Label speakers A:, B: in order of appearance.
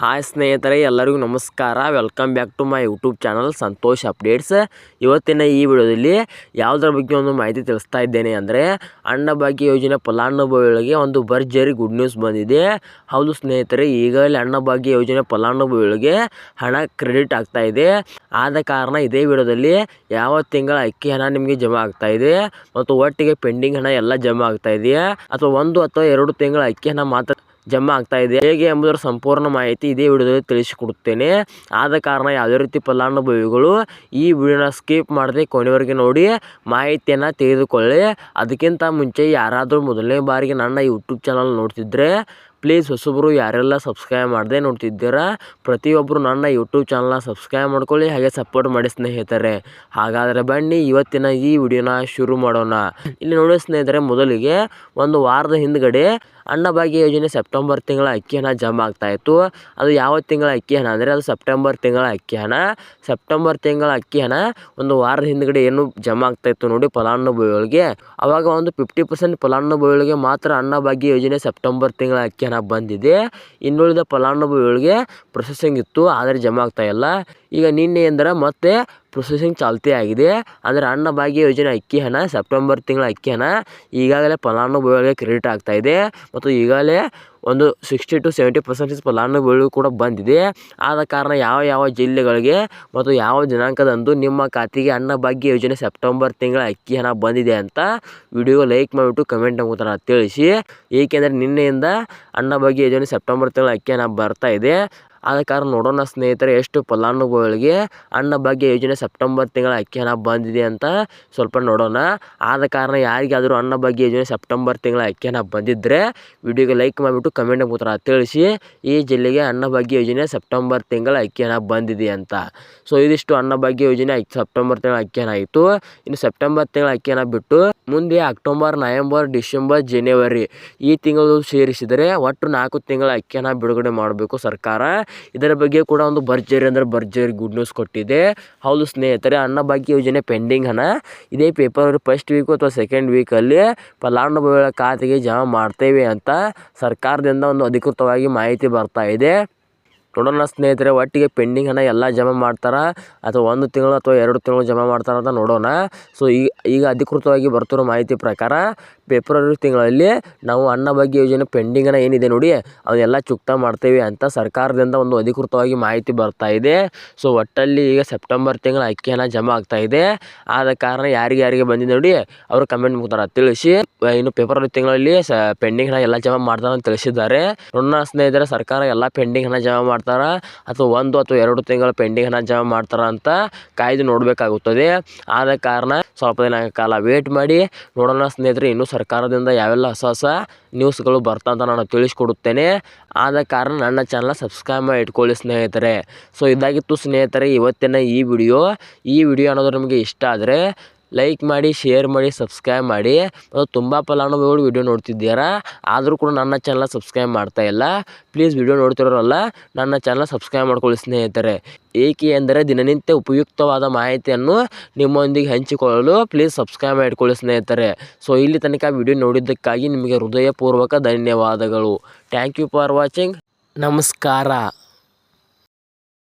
A: Hi ಸ್ನೇಹಿತರೆ, ಎಲ್ಲರಿಗೂ ನಮಸ್ಕಾರ. Welcome back to my YouTube channel Santosh updates ಇವತ್ತಿನ ಈ ವಿಡಿಯೋದಲ್ಲಿ ಯಾವುದರ ಬಗ್ಗೆ ಒಂದು ಮಾಹಿತಿ ತಿಳಿಸ್ತಾ ಇದ್ದೇನೆ ಅಂದರೆ ಅನ್ನಭಾಗ್ಯ ಯೋಜನೆ ಫಲಾನುಭವಿಗಳಿಗೆ ಒಂದು ಭರ್ಜರಿ ಗುಡ್ ನ್ಯೂಸ್ ಬಂದಿದೆ. ಹೌದು ಸ್ನೇಹಿತರೆ, ಈಗಾಗಲೇ ಅನ್ನಭಾಗ್ಯ ಯೋಜನೆ ಫಲಾನುಭವಿಗಳಿಗೆ ಹಣ ಕ್ರೆಡಿಟ್ ಆಗ್ತಾ ಇದೆ. ಆದ ಕಾರಣ ಇದೇ ವಿಡಿಯೋದಲ್ಲಿ ಯಾವ ತಿಂಗಳ ಅಕ್ಕಿ ಹಣ ನಿಮಗೆ ಜಮಾ ಆಗ್ತಾ ಇದೆ ಮತ್ತು ಒಟ್ಟಿಗೆ ಪೆಂಡಿಂಗ್ ಹಣ ಎಲ್ಲ ಜಮಾ ಆಗ್ತಾ ಇದೆಯಾ? ಅಥವಾ ಒಂದು ಅಥವಾ ಎರಡು ತಿಂಗಳ ಅಕ್ಕಿ ಹಣ ಮಾತ್ರ ಜಮಾ ಆಗ್ತಾ ಇದೆ. ಹೇಗೆ ಎಂಬುದರ ಸಂಪೂರ್ಣ ಮಾಹಿತಿ ಇದೇ ವಿಡಿಯೋದಲ್ಲಿ ತಿಳಿಸಿಕೊಡುತ್ತೇನೆ. ಆದ ಕಾರಣ ಯಾವುದೇ ರೀತಿ ಫಲಾನುಭವಿಗಳು ಈ ವಿಡಿಯೋನ ಸ್ಕಿಪ್ ಮಾಡದೆ ಕೊನೆವರೆಗೆ ನೋಡಿ ಮಾಹಿತಿಯನ್ನು ತೆಗೆದುಕೊಳ್ಳಿ. ಅದಕ್ಕಿಂತ ಮುಂಚೆ ಯಾರಾದರೂ ಮೊದಲನೇ ಬಾರಿಗೆ ನನ್ನ ಯೂಟ್ಯೂಬ್ ಚಾನಲ್ ನೋಡ್ತಿದ್ರೆ ಪ್ಲೀಸ್ ಹೊಸಬರು ಯಾರೆಲ್ಲ ಸಬ್ಸ್ಕ್ರೈಬ್ ಮಾಡದೆ ನೋಡ್ತಿದ್ದೀರಾ ಪ್ರತಿಯೊಬ್ಬರು ನನ್ನ ಯೂಟ್ಯೂಬ್ ಚಾನಲ್ನ ಸಬ್ಸ್ಕ್ರೈಬ್ ಮಾಡ್ಕೊಳ್ಳಿ, ಹಾಗೆ ಸಪೋರ್ಟ್ ಮಾಡಿ ಸ್ನೇಹಿತರೆ. ಹಾಗಾದರೆ ಬನ್ನಿ, ಇವತ್ತಿನ ಈ ವಿಡಿಯೋನ ಶುರು ಮಾಡೋಣ. ಇಲ್ಲಿ ನೋಡಿ ಸ್ನೇಹಿತರೆ, ಮೊದಲಿಗೆ ಒಂದು ವಾರದ ಹಿಂದ್ಗಡೆ ಅನ್ನಭಾಗ್ಯ ಯೋಜನೆ ಸೆಪ್ಟೆಂಬರ್ ತಿಂಗಳ ಅಕ್ಕಿ ಹಣ ಜಮಾ ಆಗ್ತಾ ಇತ್ತು. ಅದು ಯಾವ ತಿಂಗಳ ಅಕ್ಕಿ ಹಣ ಅಂದರೆ, ಅದು ಸೆಪ್ಟೆಂಬರ್ ತಿಂಗಳ ಅಕ್ಕಿ ಹಣ. ಸೆಪ್ಟೆಂಬರ್ ತಿಂಗಳ ಅಕ್ಕಿ ಹಣ ಒಂದು ವಾರದ ಹಿಂದ್ಗಡೆ ಏನು ಜಮಾ ಆಗ್ತಾ ಇತ್ತು ನೋಡಿ ಫಲಾನುಭವಿಗಳಿಗೆ. ಅವಾಗ ಒಂದು ಫಿಫ್ಟಿ ಪರ್ಸೆಂಟ್ ಫಲಾನುಭವಿಗಳಿಗೆ ಮಾತ್ರ ಅನ್ನಭಾಗ್ಯ ಯೋಜನೆ ಸೆಪ್ಟೆಂಬರ್ ತಿಂಗಳ ಅಕ್ಕಿ ಹಣ ಬಂದಿದೆ. ಇನ್ನುಳಿದ ಫಲಾನುಭವಿಗಳಿಗೆ ಪ್ರೊಸೆಸಿಂಗ್ ಇತ್ತು. ಆದರೆ ಜಮಾ ಇಲ್ಲ. ಈಗ ನಿನ್ನೆಯಿಂದ ಮತ್ತೆ ಪ್ರೊಸೆಸಿಂಗ್ ಚಾಲ್ತಿ ಆಗಿದೆ. ಅಂದರೆ ಅನ್ನಭಾಗ್ಯ ಯೋಜನೆ ಅಕ್ಕಿ ಹಣ ಸೆಪ್ಟೆಂಬರ್ ತಿಂಗಳ ಅಕ್ಕಿ ಹಣ, ಈಗಾಗಲೇ ಫಲಾನುಭವಿಗಳಿಗೆ ಕ್ರೆಡಿಟ್ ಆಗ್ತಾ ಇದೆ. ಮತ್ತು ಈಗಾಗಲೇ ಒಂದು ಸಿಕ್ಸ್ಟಿ ಟು ಸೆವೆಂಟಿ ಪರ್ಸೆಂಟೇಜ್ ಫಲಾನುಭವಿಗಳು ಕೂಡ ಬಂದಿದೆ. ಆದ ಕಾರಣ ಯಾವ ಯಾವ ಜಿಲ್ಲೆಗಳಿಗೆ ಮತ್ತು ಯಾವ ದಿನಾಂಕದಂದು ನಿಮ್ಮ ಖಾತೆಗೆ ಅನ್ನಭಾಗ್ಯ ಯೋಜನೆ ಸೆಪ್ಟೆಂಬರ್ ತಿಂಗಳ ಅಕ್ಕಿ ಹಣ ಬಂದಿದೆ ಅಂತ ವಿಡಿಯೋ ಲೈಕ್ ಮಾಡಿಬಿಟ್ಟು ಕಮೆಂಟ್ ಮುಖಾಂತರ ತಿಳಿಸಿ. ಏಕೆಂದರೆ ನಿನ್ನೆಯಿಂದ ಅನ್ನಭಾಗ್ಯ ಯೋಜನೆ ಸೆಪ್ಟೆಂಬರ್ ತಿಂಗಳ ಅಕ್ಕಿ ಹಣ ಬರ್ತಾ ಇದೆ. ಆದ ಕಾರಣ ನೋಡೋಣ ಸ್ನೇಹಿತರೆ, ಎಷ್ಟು ಫಲಾನುಭವಿಗಳಿಗೆ ಅನ್ನಭಾಗ್ಯ ಯೋಜನೆ ಸೆಪ್ಟೆಂಬರ್ ತಿಂಗಳ ಅಕ್ಕಿ ಹಣ ಬಂದಿದೆ ಅಂತ ಸ್ವಲ್ಪ ನೋಡೋಣ. ಆದ ಕಾರಣ ಯಾರಿಗಾದರೂ ಅನ್ನಭಾಗ್ಯ ಯೋಜನೆ ಸೆಪ್ಟೆಂಬರ್ ತಿಂಗಳ ಅಕ್ಕಿಯನ್ನು ಬಂದಿದ್ದರೆ ವಿಡಿಯೋಗೆ ಲೈಕ್ ಮಾಡಿಬಿಟ್ಟು ಕಮೆಂಟ್ ಮುಖಾಂತರ ತಿಳಿಸಿ. ಈ ಜಿಲ್ಲೆಗೆ ಅನ್ನಭಾಗ್ಯ ಯೋಜನೆ ಸೆಪ್ಟೆಂಬರ್ ತಿಂಗಳ ಅಕ್ಕಿ ಹಣ ಬಂದಿದೆ ಅಂತ. ಸೊ, ಇದಿಷ್ಟು ಅನ್ನಭಾಗ್ಯ ಯೋಜನೆ ಸೆಪ್ಟೆಂಬರ್ ತಿಂಗಳ ಅಕ್ಕಿ ಹಣ ಆಯಿತು. ಇನ್ನು ಸೆಪ್ಟೆಂಬರ್ ತಿಂಗಳ ಅಕ್ಕಿಯನ್ನು ಬಿಟ್ಟು ಮುಂದೆ ಅಕ್ಟೋಬರ್, ನವೆಂಬರ್, ಡಿಸೆಂಬರ್, ಜನವರಿ ಈ ತಿಂಗಳು ಸೇರಿಸಿದರೆ ಒಟ್ಟು ನಾಲ್ಕು ತಿಂಗಳ ಅಕ್ಕಿಯನ್ನು ಬಿಡುಗಡೆ ಮಾಡಬೇಕು ಸರ್ಕಾರ. ಇದರ ಬಗ್ಗೆ ಕೂಡ ಒಂದು ಭರ್ಜರಿ ಅಂದರೆ ಭರ್ಜರಿ ಗುಡ್ ನ್ಯೂಸ್ ಕೊಟ್ಟಿದೆ. ಹೌದು ಸ್ನೇಹಿತರೆ ಅನ್ನಭಾಗ್ಯ ಯೋಜನೆ ಪೆಂಡಿಂಗ್ ಹಣ ಇದೇ ಪೇಪರ್ ಫಸ್ಟ್ ವೀಕು ಅಥವಾ ಸೆಕೆಂಡ್ ವೀಕಲ್ಲಿ ಫಲಾನುಭವಿಗಳ ಖಾತೆಗೆ ಜಮಾ ಮಾಡ್ತೇವೆ ಅಂತ ಸರ್ಕಾರದಿಂದ ಒಂದು ಅಧಿಕೃತವಾಗಿ ಮಾಹಿತಿ ಬರ್ತಾ ಇದೆ. ನೋಡೋಣ ಸ್ನೇಹಿತರೆ, ಒಟ್ಟಿಗೆ ಪೆಂಡಿಂಗ್ ಹಣ ಎಲ್ಲ ಜಮಾ ಮಾಡ್ತಾರಾ? ಅಥವಾ ಒಂದು ತಿಂಗಳು ಅಥವಾ ಎರಡು ತಿಂಗಳು ಜಮಾ ಮಾಡ್ತಾರ ಅಂತ ನೋಡೋಣ. ಸೊ ಈಗ ಈಗ ಅಧಿಕೃತವಾಗಿ ಬರ್ತಿರೋ ಮಾಹಿತಿ ಪ್ರಕಾರ ಫೆಬ್ರವರಿ ತಿಂಗಳಲ್ಲಿ ನಾವು ಅನ್ನಭಾಗ್ಯ ಯೋಜನೆ ಪೆಂಡಿಂಗ್ ಹಣ ಏನಿದೆ ನೋಡಿ, ಅವನ್ನೆಲ್ಲ ಚುಕ್ತಾ ಮಾಡ್ತೇವೆ ಅಂತ ಸರ್ಕಾರದಿಂದ ಒಂದು ಅಧಿಕೃತವಾಗಿ ಮಾಹಿತಿ ಬರ್ತಾ ಇದೆ. ಸೊ ಒಟ್ಟಲ್ಲಿ ಈಗ ಸೆಪ್ಟೆಂಬರ್ ತಿಂಗಳ ಅಕ್ಕಿ ಹಣ ಜಮಾ ಆಗ್ತಾ ಇದೆ. ಆದ ಕಾರಣ ಯಾರಿಗೆ ಯಾರಿಗೆ ಬಂದಿದೆ ನೋಡಿ, ಅವರು ಕಮೆಂಟ್ ಮುಖಾಂತರ ತಿಳಿಸಿ ಇನ್ನು ಫೆಬ್ರವರಿ ತಿಂಗಳಲ್ಲಿ ಪೆಂಡಿಂಗ್ ಹಣ ಎಲ್ಲ ಜಮಾ ಮಾಡ್ತಾರೆ ಅಂತ ತಿಳಿಸಿದ್ದಾರೆ. ನನ್ನ ಸ್ನೇಹಿತರೆ, ಸರ್ಕಾರ ಎಲ್ಲ ಪೆಂಡಿಂಗ್ ಹಣ ಜಮಾ ಮಾಡ್ತಾರ. ಅಥವಾ ಒಂದು ಅಥವಾ ಎರಡು ತಿಂಗಳ ಪೆಂಡಿಂಗ್ ಹಣ ಜಮಾ ಮಾಡ್ತಾರ ಅಂತ ಕಾಯ್ದು ನೋಡಬೇಕಾಗುತ್ತದೆ. ಆದ ಕಾರಣ ಸ್ವಲ್ಪ ದಿನ ಕಾಲ ವೇಟ್ ಮಾಡಿ. ನೋಡೋಣ ಸ್ನೇಹಿತರೆ, ಇನ್ನೂ ಸರ್ಕಾರದಿಂದ ಯಾವೆಲ್ಲ ಹೊಸ ಹೊಸ ನ್ಯೂಸ್ಗಳು ಬರ್ತಾ ಅಂತ ನಾನು ತಿಳಿಸ್ಕೊಡುತ್ತೇನೆ. ಆದ ಕಾರಣ ನನ್ನ ಚಾನಲ್ ಸಬ್ಸ್ಕ್ರೈಬ್ ಮಾಡಿ ಇಟ್ಕೊಳ್ಳಿ ಸ್ನೇಹಿತರೆ. ಸೊ ಇದಾಗಿತ್ತು ಸ್ನೇಹಿತರೆ, ಇವತ್ತಿನ ಈ ವಿಡಿಯೋ ಈ ವಿಡಿಯೋ ಅನ್ನೋದು ನಿಮಗೆ ಇಷ್ಟ ಆದರೆ ಲೈಕ್ ಮಾಡಿ ಶೇರ್ ಮಾಡಿ ಸಬ್ಸ್ಕ್ರೈಬ್ ಮಾಡಿ. ಮತ್ತು ತುಂಬ ಫಲಾನುಭವಿಗಳು ವಿಡಿಯೋ ನೋಡ್ತಿದ್ದೀರಾ? ಆದರೂ ಕೂಡ ನನ್ನ ಚಾನಲ್ ಸಬ್ಸ್ಕ್ರೈಬ್ ಮಾಡ್ತಾ ಇಲ್ಲ. ಪ್ಲೀಸ್ ವಿಡಿಯೋ ನೋಡ್ತಿರೋರಲ್ಲ, ನನ್ನ ಚಾನಲ್ ಸಬ್ಸ್ಕ್ರೈಬ್ ಮಾಡ್ಕೊಳ್ಳಿ ಸ್ನೇಹಿತರೆ. ಏಕೆ ಅಂದರೆ ದಿನನಿತ್ಯ ಉಪಯುಕ್ತವಾದ ಮಾಹಿತಿಯನ್ನು ನಿಮ್ಮೊಂದಿಗೆ ಹಂಚಿಕೊಳ್ಳಲು ಪ್ಲೀಸ್ ಸಬ್ಸ್ಕ್ರೈಬ್ ಮಾಡಿಕೊಳ್ಳಿ ಸ್ನೇಹಿತರೆ. ಸೊ ಇಲ್ಲಿ ತನಕ ವಿಡಿಯೋ ನೋಡಿದ್ದಕ್ಕಾಗಿ ನಿಮಗೆ ಹೃದಯಪೂರ್ವಕ ಧನ್ಯವಾದಗಳು. ಥ್ಯಾಂಕ್ ಯು ಫಾರ್ ವಾಚಿಂಗ್ ನಮಸ್ಕಾರ.